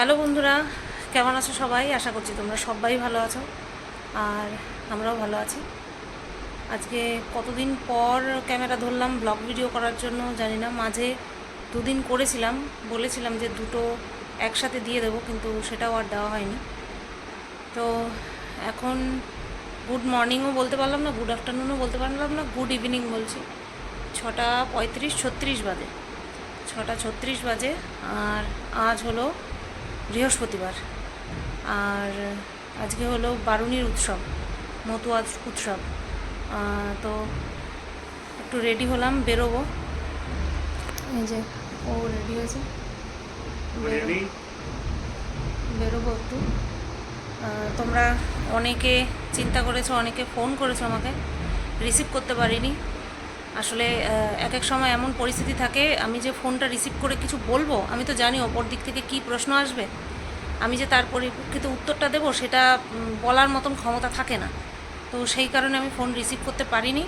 Hello বন্ধুরা, কেমন আছো সবাই? আশা করছি তোমরা সবাই ভালো আছো আর আমরাও ভালো আছি। আজকে কতদিন পর ক্যামেরা ধরলাম, ব্লগ ভিডিও করার জন্য জানি না, মাঝে দুদিন করেছিলাম, বলেছিলাম যে দুটো একসাথে দিয়ে দেবো, কিন্তু সেটাও আর দেওয়া হয়নি। তো এখন গুড মর্নিংও বলতে পারলাম না গুড আফটারনুনও বলতে পারলাম না গুড ইভিনিং বলছি। ছটা পঁয়ত্রিশ, ছত্রিশ বাজে। ছটা ছত্রিশ বাজে, আর আজ হলো বৃহস্পতিবার। আর আজকে হলো বারুণীর উৎসব মতুয়া উৎসব। তো একটু রেডি হলাম বেরোবো। এই যে ও রেডি হয়েছে। বেরো- বেরোবো একটু। তোমরা অনেকে চিন্তা করেছ অনেকে ফোন করেছ আমাকে। রিসিভ করতে পারিনি। আসলে এক এক সময় এমন পরিস্থিতি থাকে, আমি যে ফোনটা রিসিভ করে কিছু বলব, আমি তো জানি অপর দিক থেকে কী প্রশ্ন আসবে। আমি যে তার পরিপ্রেক্ষিতে উত্তরটা দেবো, সেটা বলার মতন ক্ষমতা থাকে না। তো সেই কারণে আমি ফোন রিসিভ করতে পারিনি।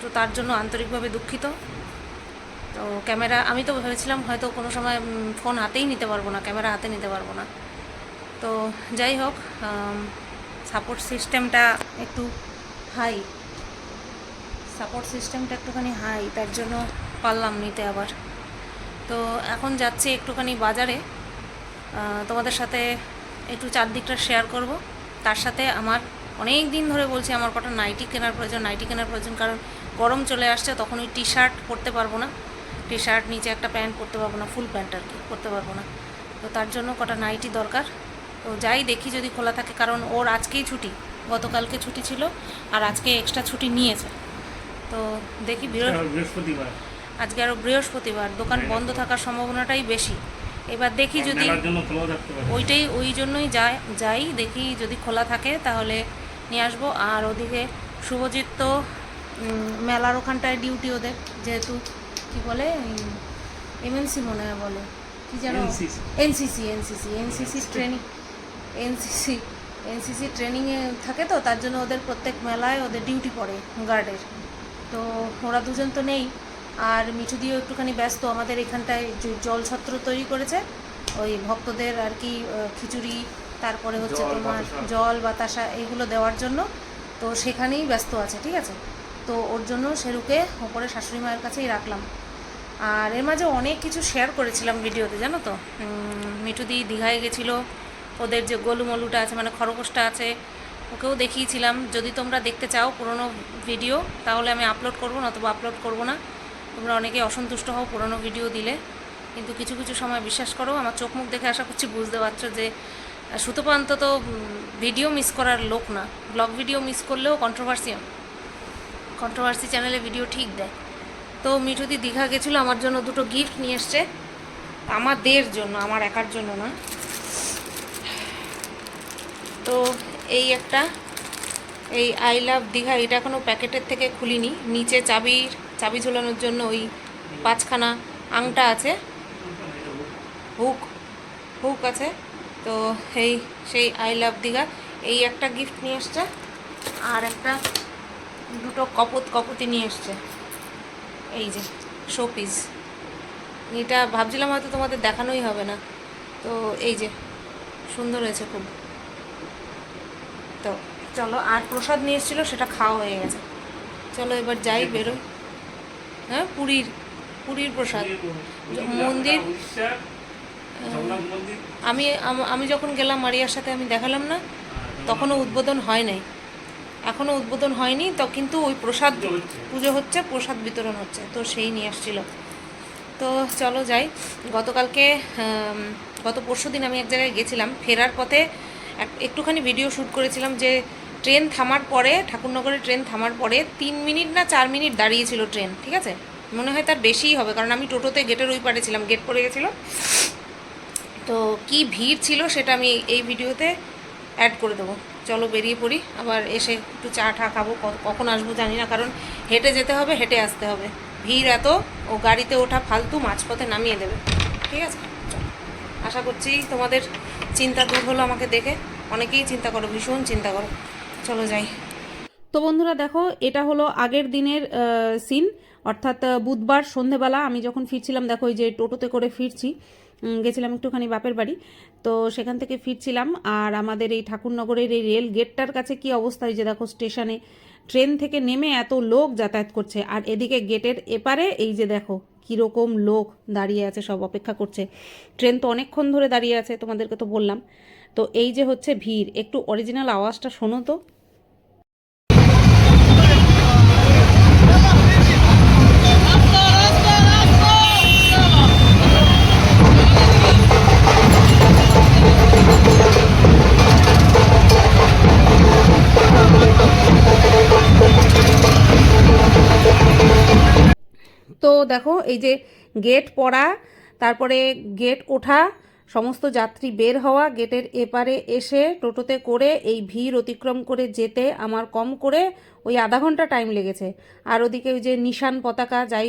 তো তার জন্য আন্তরিকভাবে দুঃখিত। তো ক্যামেরা, আমি তো ভেবেছিলাম হয়তো কোনো সময় ফোন হাতেই নিতে পারব না, ক্যামেরা হাতে নিতে পারব না। তো যাই হোক সাপোর্ট সিস্টেমটা একটু হাই সাপোর্ট সিস্টেমটা একটুখানি হাই তার জন্য পারলাম নিতে আবার। তো এখন যাচ্ছি একটুখানি বাজারে। তোমাদের সাথে একটু চারদিকটা শেয়ার করব। তার সাথে আমার অনেক দিন ধরে বলছি আমার কটা নাইটি কেনার প্রয়োজন নাইটি কেনার প্রয়োজন, কারণ গরম চলে আসছে তখন ওই টি শার্ট পরতে পারব না। টি শার্ট নিচে একটা প্যান্ট পরতে পারব না ফুল প্যান্ট আর কি, পরতে পারব না। তো তার জন্য কটা নাইটি দরকার। তো যাই দেখি যদি খোলা থাকে, কারণ ওর আজকেই ছুটি, গতকালকে ছুটি ছিল, আর আজকে এক্সট্রা ছুটি নিয়েছে। তো দেখি বৃহস্পতিবার। আজকে আরও বৃহস্পতিবার দোকান বন্ধ থাকার সম্ভাবনাটাই বেশি। এবার দেখি যদি থাকতে পারে। ওইটাই ওই জন্যই যায় যাই দেখি যদি খোলা থাকে তাহলে নিয়ে আসব। আর ওদিকে শুভজিৎ তো মেলার ওখানটায় ডিউটি ওদের যেহেতু কি বলে এমএনসি মনে হয় বলে। কি যেন NCC NCC NCC training NCC NCC ট্রেনিংয়ে থাকে তো তার জন্য ওদের প্রত্যেক মেলায় ওদের ডিউটি পড়ে গার্ডের তো ওরা দুজন তো নেই। আর মিঠু দিয়েও একটুখানি ব্যস্ত আমাদের এখানটায় যে জলছত্র তৈরি করেছে ওই ভক্তদের আর কি খিচুড়ি তারপরে হচ্ছে তোমার জল বাতাসা এইগুলো দেওয়ার জন্য। তো সেখানেই ব্যস্ত আছে ঠিক আছে? তো ওর জন্য সেরুকে ওপরে শাশুড়ি মায়ের কাছেই রাখলাম। আর এর মাঝে অনেক কিছু শেয়ার করেছিলাম ভিডিওতে জানো তো? উম, মিঠুদি দীঘায় গেছিল ওদের যে গোলুমলুটা আছে মানে খরগোশটা আছে ওকেও দেখিয়েছিলাম। যদি তোমরা দেখতে চাও পুরনো ভিডিও তাহলে আমি আপলোড করব, নতুবা আপলোড করব না। তোমরা অনেকে অসন্তুষ্ট হও পুরনো ভিডিও দিলে। কিন্তু কিছু কিছু সময় বিশ্বাস করো, আমার চোখ মুখ দেখে আশা করছি বুঝতে পারছ যে সুতপান্ত তো ভিডিও মিস করার লোক না। ব্লগ ভিডিও মিস করলেও কন্ট্রোভার্সি কন্ট্রোভার্সি চ্যানেলে ভিডিও ঠিক দেয়। তো মিঠুদি দীঘা গেছিল, আমার জন্য দুটো গিফট নিয়ে এসছে। আমাদের জন্য, আমার একার জন্য না। তো এই একটা, এই আই লাভ দীঘা এটা এখনও প্যাকেটের থেকে খুলিনি। নিচে চাবির, চাবি ঝোলানোর জন্য ওই পাঁচখানা আংটা আছে। হুক হুক আছে। তো এই, সেই আই লাভ দীঘা এই একটা গিফট নিয়ে এসছে। আর একটা দুটো কপত, কপতি নিয়ে এসছে। এই যে শো পিস এটা ভাবছিলাম হয়তো তোমাদের দেখানোই হবে না। তো এই যে, সুন্দর হয়েছে খুব। তো চলো আর প্রসাদ নিয়ে এসেছিল সেটা খাওয়া হয়ে গেছে। চলো এবার যাই বেরোই। হ্যাঁ পুরীর পুরীর প্রসাদ। মন্দির। আমি আমি যখন গেলাম মারিয়ার সাথে আমি দেখালাম না। তখনও উদ্বোধন হয় নাই। এখনও উদ্বোধন হয়নি তো কিন্তু ওই প্রসাদ পুজো হচ্ছে। প্রসাদ বিতরণ হচ্ছে তো সেই নিয়ে আসছিল। তো চলো যাই। গতকালকে গত পরশু দিন আমি এক জায়গায় গেছিলাম। ফেরার পথে একটুখানি ভিডিও শ্যুট করেছিলাম যে ট্রেন থামার পরে ঠাকুরনগরে ট্রেন থামার পরে তিন মিনিট না চার মিনিট দাঁড়িয়েছিল ট্রেন ঠিক আছে? মনে হয় তার বেশিই হবে, কারণ আমি টোটোতে গেটের ওই পারে ছিলাম গেট পড়ে গেছিল। তো কি ভিড় ছিল সেটা আমি এই ভিডিওতে অ্যাড করে দেবো। চলো বেরিয়ে পড়ি, আবার এসে একটু চা ঠা খাব কখন আসব জানি না, কারণ হেঁটে যেতে হবে, হেঁটে আসতে হবে। ভিড় এত, ও গাড়িতে ওঠা ফালতু, মাঝপথে নামিয়ে দেবে, ঠিক আছে। আশা করছি তোমাদের চিন্তা দূর হলো আমাকে দেখে। অনেকেই চিন্তা করো, ভীষণ চিন্তা করো। চলো যাই। তো বন্ধুরা দেখো, এটা হলো আগের দিনের সিন অর্থাৎ বুধবার সন্ধেবেলা আমি যখন ফিরছিলাম, দেখো ওই যে টোটোতে করে ফিরছি গেছিলাম একটুখানি বাপের বাড়ি। তো সেখান থেকে ফিরছিলাম আর আমাদের এই ঠাকুরনগরের এই রেল গেটটার কাছে কি অবস্থা? যে দেখো, স্টেশনে ট্রেন থেকে নেমে এত লোক যাতায়াত করছে। আর এদিকে গেটের এপারে এই যে দেখো কীরকম লোক দাঁড়িয়ে আছে, সব অপেক্ষা করছে। ট্রেন তো অনেকক্ষণ ধরে দাঁড়িয়ে আছে, তোমাদেরকে তো বললাম। তো এই যে হচ্ছে ভিড়, একটু অরিজিনাল আওয়াজটা শোনো তো। দেখো, এই যে গেট পড়া, তারপরে গেট ওঠা, সমস্ত যাত্রী বের হওয়া গেটের এপারে এসে টোটোতে করে এই ভিড় অতিক্রম করে যেতে আমার কম করে ওই আধা ঘণ্টা টাইম লেগেছে। আর ওদিকে ওই যে নিশান পতাকা যাই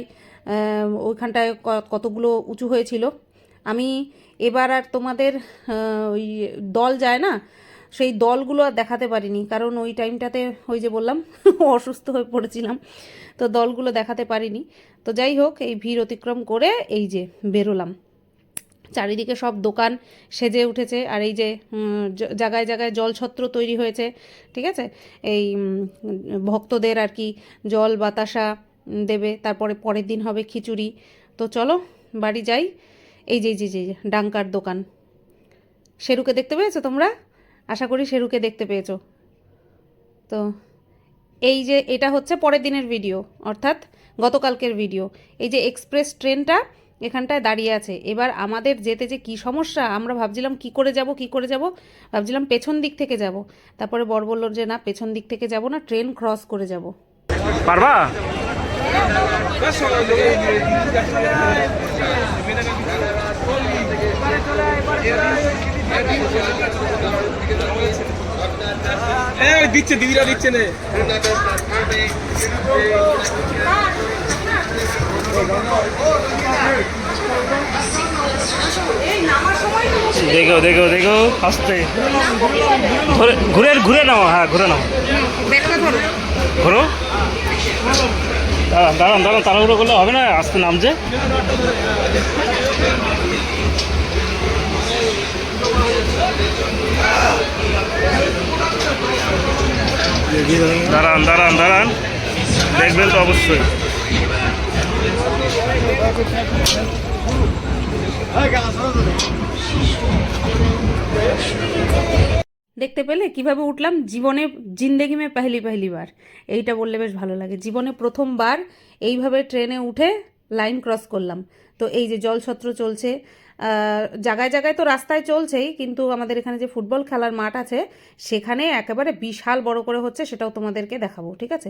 ওইখানটায় কতগুলো উঁচু হয়েছিল। আমি এবার আর তোমাদের ওই দল যায় না সেই দলগুলো আর দেখাতে পারিনি, কারণ ওই টাইমটাতে ওই যে বললাম, অসুস্থ হয়ে পড়েছিলাম, তো দলগুলো দেখাতে পারিনি। তো যাই হোক, এই ভিড় অতিক্রম করে এই যে বেরোলাম। চারিদিকে সব দোকান সেজে উঠেছে, আর এই যে জায়গায় জায়গায় জলছত্র তৈরি হয়েছে, ঠিক আছে? এই ভক্তদের আর কি জল বাতাসা দেবে, তারপরে পরের দিন হবে খিচুড়ি। তো চলো, বাড়ি যাই। এই যে যে, ডাঙ্কার দোকান। শেরুকে দেখতে পেয়েছ তোমরা? আশা করি শেরুকে দেখতে পেয়েছ। তো এই যে এটা হচ্ছে পরের দিনের ভিডিও অর্থাৎ গতকালকের ভিডিও এই যে এক্সপ্রেস ট্রেনটা এখানটায় দাঁড়িয়ে আছে। এবার আমাদের যেতে যে কি সমস্যা আমরা ভাবছিলাম কি করে যাব কি করে যাব ভাবছিলাম পেছন দিক থেকে যাব। তারপরে বর বলল যে না পেছন দিক থেকে যাব না ট্রেন ক্রস করে যাব। পারবা? ওই দিচ্ছে, দিদিরা দিচ্ছে নে। দেখো দেখো দেখো, আস্তে। ঘুরে ঘুরে ঘুরে নাও হ্যাঁ ঘুরে নাও। ঘুরো। দাঁড়ান দাঁড়ান দাঁড়ান, তাড়াহুড়ো করলে হবে না, আস্তে নামছে। দাঁড়ান দাঁড়ান দাঁড়ান। দেখবেন তো অবশ্যই। দেখতে পেলে? কীভাবে উঠলাম? জীবনে জিন্দেগি মে পহলি পহলি বার। এইটা বললে বেশ ভালো লাগে। জীবনে প্রথমবার এইভাবে ট্রেনে উঠে লাইন ক্রস করলাম। তো এই যে জলছত্র চলছে জায়গায় জায়গায় তো রাস্তায় চলছেই, কিন্তু আমাদের এখানে যে ফুটবল খেলার মাঠ আছে, সেখানে একেবারে বিশাল বড় করে হচ্ছে সেটাও তোমাদেরকে দেখাবো, ঠিক আছে?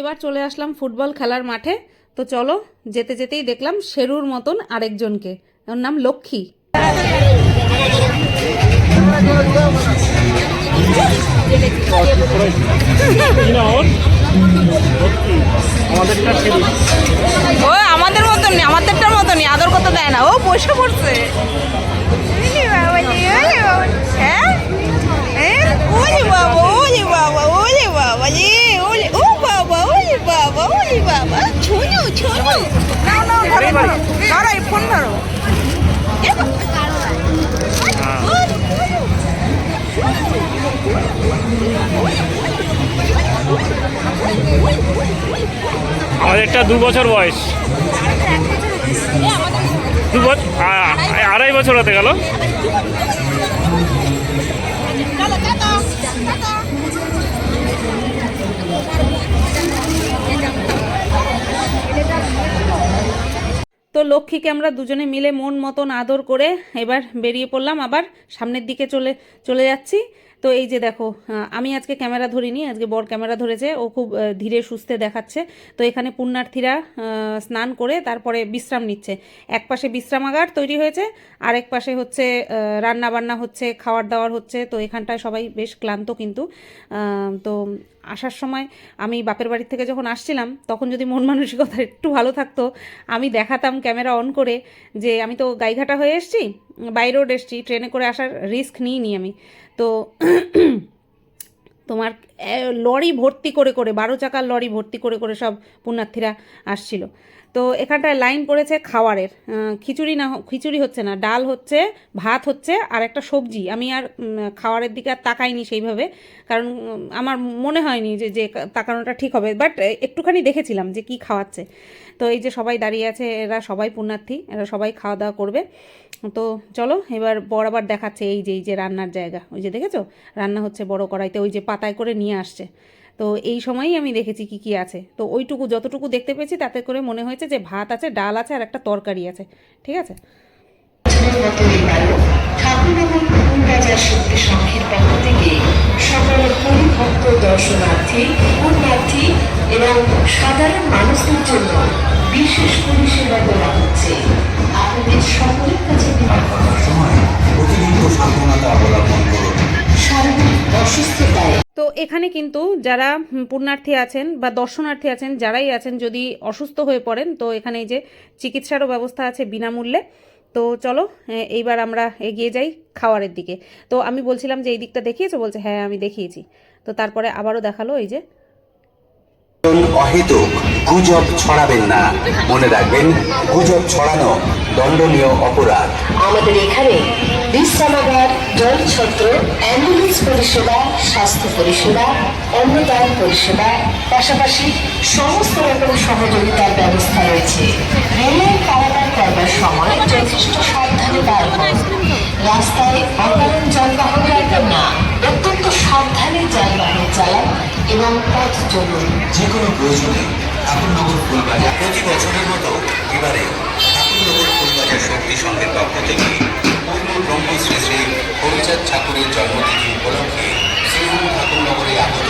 এবার চলে আসলাম ফুটবল খেলার মাঠে, তো চলো যেতে যেতেই দেখলাম শেরুর মতন আরেকজনকে। ওর নাম লক্ষ্মী। ও আমাদের মতনই আমাদেরটার মতনই আদর করতে দেয় না। ও পয়সা পড়ছে। ছোনো ছোনো। নাও ধরো ধরো ধরো এই ফোন ধরো। আমাদেরটা দু বছর বয়স। দু বছর আড়াই বছর হতে গেল। তো লক্ষ্মীকে আমরা দুজনে মিলে মন মতন আদর করে এবার বেরিয়ে পড়লাম, আবার সামনের দিকে চলে চলে যাচ্ছি। তো এই যে দেখো আমি আজকে ক্যামেরা ধরিনি, আজকে বর ক্যামেরা ধরেছে, ও খুব ধীরে সুস্থে দেখাচ্ছে। তো এখানে পুণ্যার্থীরা স্নান করে তারপরে বিশ্রাম নিচ্ছে। এক পাশে বিশ্রামাগার তৈরি হয়েছে, আরেক পাশে হচ্ছে রান্না বান্না হচ্ছে খাওয়ার দাওয়ার হচ্ছে। তো এখানটায় সবাই বেশ ক্লান্ত কিন্তু। তো আসার সময় আমি বাপের বাড়ির থেকে যখন আসছিলাম, তখন যদি মন মানসিকতা একটু ভালো থাকতো, আমি দেখাতাম ক্যামেরা অন করে যে, আমি তো গাইঘাটা হয়ে এসেছি, বাই রোড এসছি, ট্রেনে করে আসার রিস্ক নিইনি আমি। তো তোমার লরি ভর্তি করে করে, বারো চাকার লরি ভর্তি করে করে সব পুণ্যার্থীরা আসছিল। তো এখানটায় লাইন পড়েছে খাওয়ারের। খিচুড়ি না খিচুড়ি হচ্ছে না, ডাল হচ্ছে, ভাত হচ্ছে আর একটা সবজি। আমি আর খাওয়ারের দিকে আর তাকাইনি সেইভাবে, কারণ আমার মনে হয়নি যে যে তাকানোটা ঠিক হবে। বাট একটুখানি দেখেছিলাম যে কি খাওয়াচ্ছে। তো এই যে সবাই দাঁড়িয়ে আছে, এরা সবাই পুণ্যার্থী, এরা সবাই খাওয়া দাওয়া করবে। তো চলো, এবার বর আবার দেখাচ্ছে এই যে এই যে রান্নার জায়গা। ওই যে দেখেছ? রান্না হচ্ছে বড় কড়াইতে, ওই যে পাতায় করে নিয়ে আসছে। তো এই সময়ই আমি দেখেছি কি কি আছে। তো ওইটুকু যতটুকু দেখতে পেয়েছি তাতে করে মনে হয়েছে যে ভাত আছে ডাল আছে আর একটা তরকারি আছে। ঠিক আছে? দর্শনার্থী পুণ্যার্থী এবং সাধারণ মানুষদের জন্য বিশেষ পরিষেবা দেওয়া হচ্ছে আপনাদের সকলের কাছে সময় অতিরিক্ত সাবধানতা অবলম্বন করুন। শারীরিক অসুস্থতায় এখানে কিন্তু যারা পুণ্যার্থী আছেন বা দর্শনার্থী আছেন, যারাই আছেন, যদি অসুস্থ হয়ে পড়েন, তো এখানে এই যে চিকিৎসারও ব্যবস্থা আছে বিনামূল্যে। তো চলো এইবার আমরা এগিয়ে যাই খাওয়ারের দিকে। তো আমি বলছিলাম যে, এই দিকটা দেখিয়েছো? বলছে হ্যাঁ আমি দেখিয়েছি। তো তারপরে আবারও দেখাল এই যে অহেতুক গুজব ছড়াবেন না। মনে রাখবেন, গুজব ছড়ানো দণ্ডনীয় অপরাধ। আমাদের এখানে বিশ্রামাগার, জলছত্র, অ্যাম্বুলেন্স পরিষেবা, স্বাস্থ্য পরিষেবা, অন্নদান পরিষেবা, পাশাপাশি সমস্ত রকম সহযোগিতার ব্যবস্থা রয়েছে। রেললাইন পারাপার করবার সময় যথেষ্ট সাবধানে বার রাস্তায় অকারণ যানবাহন রাখবেন না। সাবধানে যানবাহন চালান এবং পথ চলুন। যে কোনো প্রয়োজনে ঠাকুরনগর ফুলবাজার প্রতি বছরের মতো এবারে ঠাকুরনগর ফুলবাজার শক্তি সংঘের পক্ষ থেকে পূর্ণ ব্রহ্ম শ্রী শ্রী হরিচাঁদ ঠাকুরের জন্মতিথি উপলক্ষে শ্রীভূম ঠাকুরনগরে আগত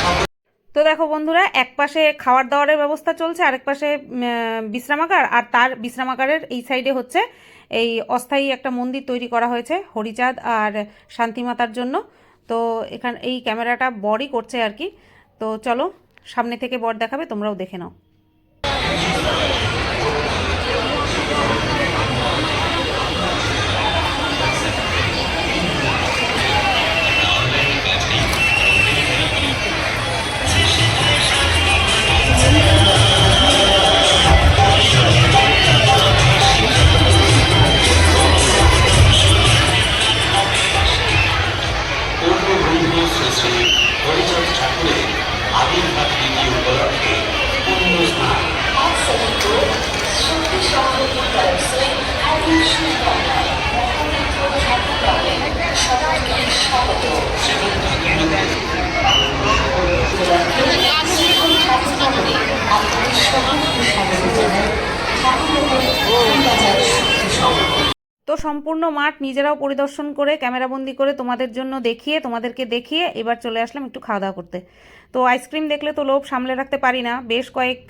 সকল তো দেখো বন্ধুরা এক পাশে খাওয়ার দাওয়ারের ব্যবস্থা চলছে আরেক পাশে বিশ্রামাগার আর তার বিশ্রামাগারের এই সাইডে হচ্ছে এই অস্থায়ী একটা মন্দির তৈরি করা হয়েছে হরিচাঁদ আর শান্তিমাতার জন্য। তো এখান, এই ক্যামেরাটা বরই করছে আর কি। তো চলো, সামনে থেকে বর দেখাবে, তোমরাও দেখে নাও। তো সম্পূর্ণ মাঠ নিজেরাও পরিদর্শন করে, ক্যামেরাবন্দি করে তোমাদের জন্য দেখিয়ে, তোমাদেরকে দেখিয়ে এবার চলে আসলাম একটু খাওয়া দাওয়া করতে। তো আইসক্রিম দেখলে তো লোভ সামলে রাখতে পারি না, বেশ কয়েক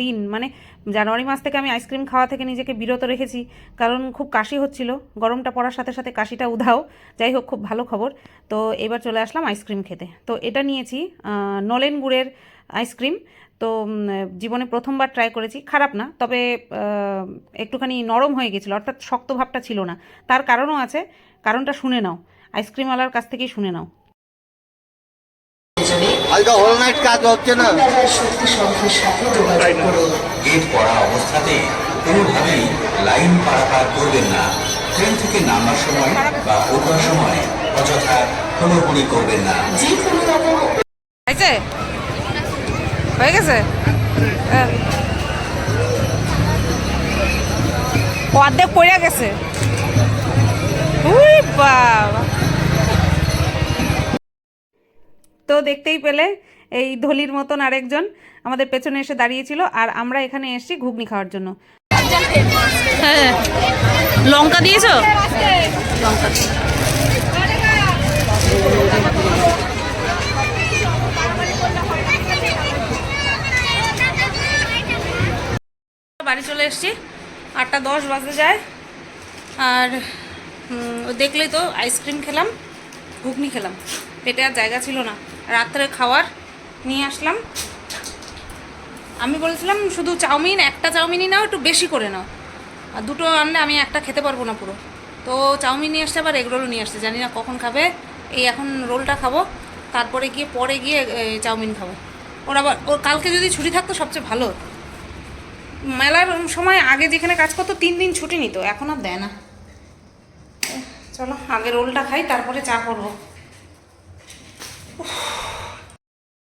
দিন মানে জানুয়ারি মাস থেকে আমি আইসক্রিম খাওয়া থেকে নিজেকে বিরত রেখেছি, কারণ খুব কাশি হচ্ছিল, গরমটা পড়ার সাথে সাথে কাশিটা উধাও, যাই হোক খুব ভালো খবর। তো এবার চলে আসলাম আইসক্রিম খেতে। তো এটা নিয়েছি নলেন গুড়ের আইসক্রিম তো জীবনে প্রথমবার ট্রাই করেছি। খারাপ না তবে একটুখানি নরম হয়ে গেছিল অর্থাৎ শক্ত ভাবটা ছিল না। তার কারণও আছে কারণটা শুনে নাও। আইসক্রিমওয়ালার কাছ থেকেই শুনে নাও। আজকে হোল নাইট কাজ হচ্ছে না। শক্তি সংঘের সাথে যোগাযোগ করুন গেট পড়া অবস্থাতে কোনোভাবেই লাইন পারাপার করবেন না। ট্রেন থেকে নামার সময় বা উঠবার সময় অযথা হুড়োহুড়ি করবেন না। যে কোনো রকম হয়ে গেছে? অর্ধেক পড়ে গেছে। উই বাবা। তো দেখতেই পেলে এই ধলির মতন আরেকজন আমাদের পেছনে এসে দাঁড়িয়েছিল আর আমরা এখানে এসেছি ঘুগনি খাওয়ার জন্য। হ্যাঁ। লঙ্কা দিয়েছ? লঙ্কা। বাড়ি চলে এসেছি। আটটা দশ বাজে যায়। আর দেখলেই তো আইসক্রিম খেলাম, ঘুগনি খেলাম। পেটে আর জায়গা ছিল না। রাত্রে খাওয়ার নিয়ে আসলাম। আমি বলেছিলাম, শুধু চাউমিন, একটা চাউমিনই নাও, একটু বেশি করে নাও। আর দুটো আনলে আমি একটা খেতে পারব না পুরো। তো চাউমিন নিয়ে আসছে, আবার এগরোলও নিয়ে আসছে। জানি না কখন খাবে। এই এখন রোলটা খাব। তারপরে গিয়ে, পরে গিয়ে চাউমিন খাব। ওর আবার, ওর কালকে যদি ছুটি থাকতো, সবচেয়ে ভালো হতো। মেলার সময় আগে যেখানে কাজ করতো, তিন দিন ছুটি নিত। এখন আর দেয় না। চলো, আগে রোলটা খাই, তারপরে চা করব।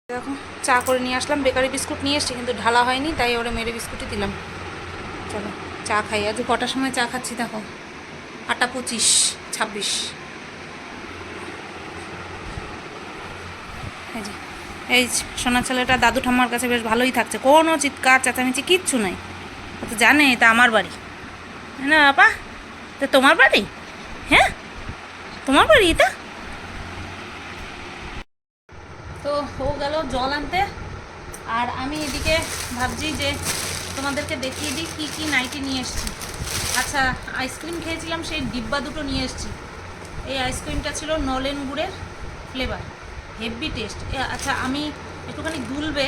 দেখো, চা করে নিয়ে আসলাম। বেকারি বিস্কুট নিয়ে এসছি, কিন্তু ঢালা হয়নি, তাই ওরা মেরে বিস্কুটই দিলাম। চলো, চা খাই। আজ কটার সময় চা খাচ্ছি, দেখো? আটটা পঁচিশ, ছাব্বিশ। এই যে, এই সোনা ছেলেটা দাদু ঠাম্মার কাছে বেশ ভালোই থাকছে। কোনো চিৎকার, চেঁচামেচি, কিচ্ছু নাই। তো জানে, এটা আমার বাড়ি। না বাবা তো তোমার বাড়ি? হ্যাঁ? তোমার বাড়ি এটা? তো ও গেল জল আনতে। আর আমি এদিকে ভাবছি যে তোমাদেরকে দেখিয়ে দিই কী কী নাইটি নিয়ে এসেছি। আচ্ছা আইসক্রিম খেয়েছিলাম, সেই ডিব্বা দুটো নিয়ে এসেছি। এই আইসক্রিমটা ছিল নলেন গুড়ের ফ্লেভার হেভি টেস্ট আচ্ছা আমি একটুখানি দুলবে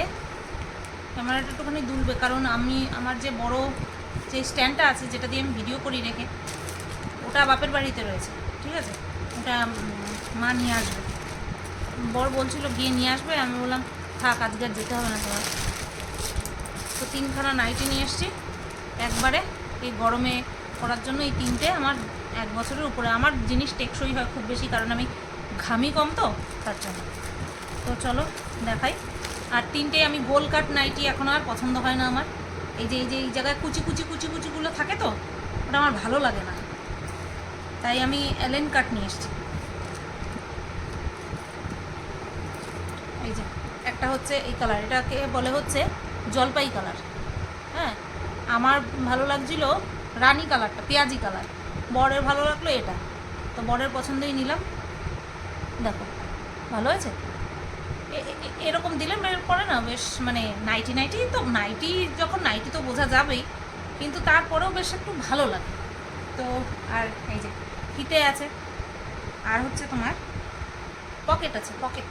ক্যামেরাটা একটুখানি দুলবে, কারণ আমি, আমার যে বড় যে স্ট্যান্ডটা আছে, যেটা দিয়ে আমি ভিডিও করি রেখে, ওটা বাপের বাড়িতে রয়েছে, ঠিক আছে? ওটা মা নিয়ে আসবে। বর বলছিল, গিয়ে নিয়ে আসবে, আমি বললাম, থাক, আজকে আর যেতে হবে না তোমার। তো তিনখানা নাইটি নিয়ে এসেছি। একবারে এই গরমে করার জন্য এই তিনটে আমার এক বছরের উপরে। আমার জিনিস টেকসই হয় খুব বেশি, কারণ আমি ঘামি কম তো, তার জন্য। তো চলো, দেখাই। আর তিনটে আমি গোল কাট নাইটি এখন আর পছন্দ হয় না আমার। এই যে এই যে, এই জায়গায় কুচি কুচি কুচি কুচিগুলো থাকে তো, ওটা আমার ভালো লাগে না। তাই আমি অ্যালেন কাট নিয়ে এসেছি। এই যে, একটা হচ্ছে এই কালার এটাকে বলে হচ্ছে জলপাই কালার হ্যাঁ আমার ভালো লাগছিল রানী কালারটা পেঁয়াজি কালার বরের ভালো লাগল এটা। তো বরের পছন্দই নিলাম। দেখো, ভালো হয়েছে? এরকম দিলে পরে না বেশ মানে নাইটি নাইটি তো নাইটি যখন নাইটি তো বোঝা যাবেই, কিন্তু তারপরেও বেশ একটু ভালো লাগে। তো আর এই যে ফিতে আছে, আর হচ্ছে তোমার পকেট আছে পকেট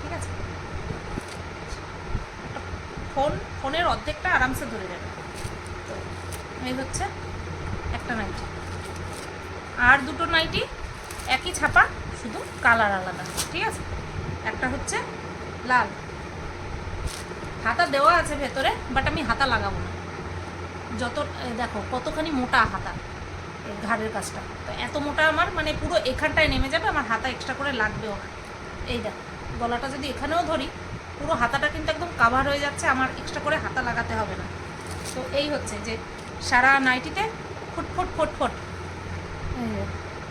ঠিক আছে? ফোন ফোনের অর্ধেকটা আরামসে ধরে যাবে। তো এই হচ্ছে একটা নাইটি আর দুটো নাইটি একই ছাপা শুধু কালার আলাদা, ঠিক আছে? একটা হচ্ছে লাল। হাতা দেওয়া আছে ভেতরে বাট আমি হাতা লাগাবো না। যত দেখো, কতখানি মোটা হাতা ঘাড়ের কাজটা। তো এত মোটা আমার মানে পুরো এখানটায় নেমে যাবে, আমার হাতা এক্সট্রা করে লাগবেও না এই দেখো, গলাটা যদি এখানেও ধরি, পুরো হাতাটা কিন্তু একদম কাভার হয়ে যাচ্ছে, আমার এক্সট্রা করে হাতা লাগাতে হবে না। তো এই হচ্ছে যে সারা নাইটিতে ফুটফুট ফুটফুট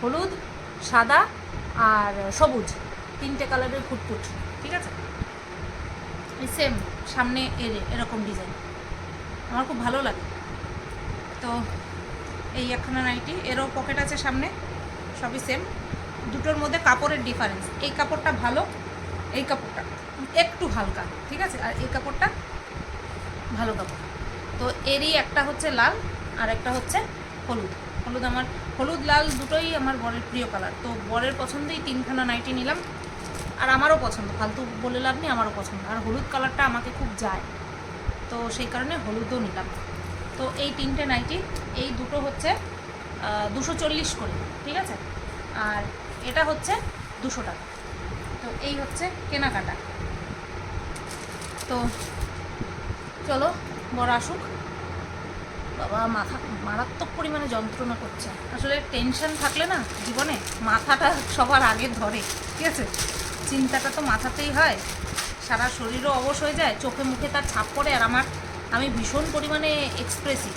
হলুদ, সাদা আর সবুজ, তিনটে কালারের ফুটফুট ঠিক আছে? সেম সামনে এর এরকম ডিজাইন আমার খুব ভালো লাগে। তো, এই একখানা নাইটি, এরও পকেট আছে সামনে, সবই সেম দুটোর মধ্যে কাপড়ের ডিফারেন্স এই কাপড়টা ভালো, এই কাপড়টা একটু হালকা, ঠিক আছে? আর এই কাপড়টা ভালো কাপড়। তো এরই একটা হচ্ছে লাল, আর একটা হচ্ছে হলুদ। হলুদ আমার, হলুদ, লাল দুটোই আমার বরের প্রিয় কালার তো বরের পছন্দেই তিনখানা নাইটি নিলাম। আর আমারও পছন্দ, ফালতু বলে লাভ নেই, আমারও পছন্দ। আর হলুদ কালারটা আমাকে খুব যায়, তো সেই কারণে হলুদও নিলাম। তো এই তিনটে নাইটি, এই দুটো হচ্ছে দুশো চল্লিশ করে, ঠিক আছে? আর এটা হচ্ছে দুশো টাকা। তো এই হচ্ছে কেনাকাটা। তো চলো বড় আসুক। বাবা, মাথা, মারাত্মক পরিমাণে যন্ত্রণা করছে। আসলে টেনশন থাকলে না, জীবনে মাথাটা সবার আগে ধরে, ঠিক আছে? চিন্তাটা তো মাথাতেই হয়। সারা শরীরও অবশ হয়ে যায়, চোখে মুখে তার ছাপ পড়ে, আর আমার, আমি ভীষণ পরিমাণে এক্সপ্রেসিভ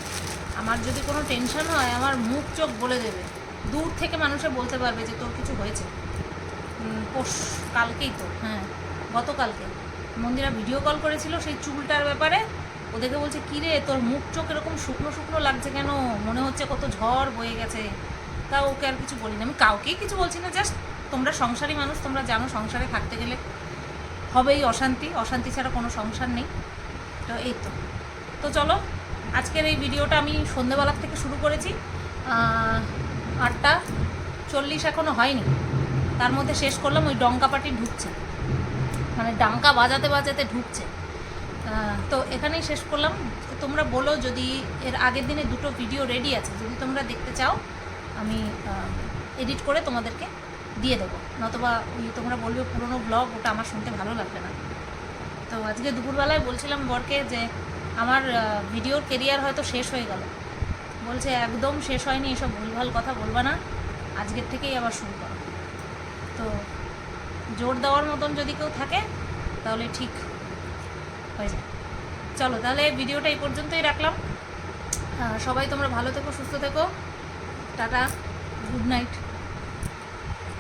আমার যদি কোনো টেনশন হয়, আমার মুখ চোখ বলে দেবে। দূর থেকে মানুষে বলতে পারবে যে, তোর কিছু হয়েছে? পোষ কালকেই তো। হ্যাঁ গতকালকে। মন্দিরা ভিডিও কল করেছিল সেই চুলটার ব্যাপারে। ওদেরকে বলছে, কী রে, তোর মুখ চোখ এরকম শুকনো শুকনো লাগছে কেন? মনে হচ্ছে কত ঝড় বয়ে গেছে। তা ওকে আর কিছু বলিনি। আমি কাউকেই কিছু বলছি না জাস্ট তোমরা সংসারী মানুষ, তোমরা জানো সংসারে থাকতে গেলে হবেই অশান্তি। অশান্তি ছাড়া কোনো সংসার নেই। তো এই তো। তো চলো, আজকের এই ভিডিওটা আমি সন্ধেবেলার থেকে শুরু করেছি। আটটা চল্লিশ এখনও হয়নি। তার মধ্যে শেষ করলাম, ওই ডঙ্কা পাটি ঢুকছে। মানে ডাঙ্কা বাজাতে বাজাতে ঢুকছে। তো এখানেই শেষ করলাম। তোমরা বলো যদি এর আগের দিনে দুটো ভিডিও রেডি আছে, যদি তোমরা দেখতে চাও, আমি এডিট করে তোমাদেরকে দিয়ে দেবো। নতবা ওই তোমরা বলবে পুরনো ব্লগ ওটা আমার শুনতে ভালো লাগবে না। তো আজকে দুপুরবেলায় বলছিলাম বরকে যে, আমার ভিডিওর কেরিয়ার হয়তো শেষ হয়ে গেল। বলছে, একদম শেষ হয়নি, এসব ভুলভাল কথা বলবা না। আজকের থেকেই আবার শুরু করো। তো জোর দেওয়ার মতন যদি কেউ থাকে, তাহলে ঠিক হয়ে যায়। চলো, তাহলে ভিডিওটা এই পর্যন্তই রাখলাম। সবাই তোমরা ভালো থেকো, সুস্থ থেকো। Tata good night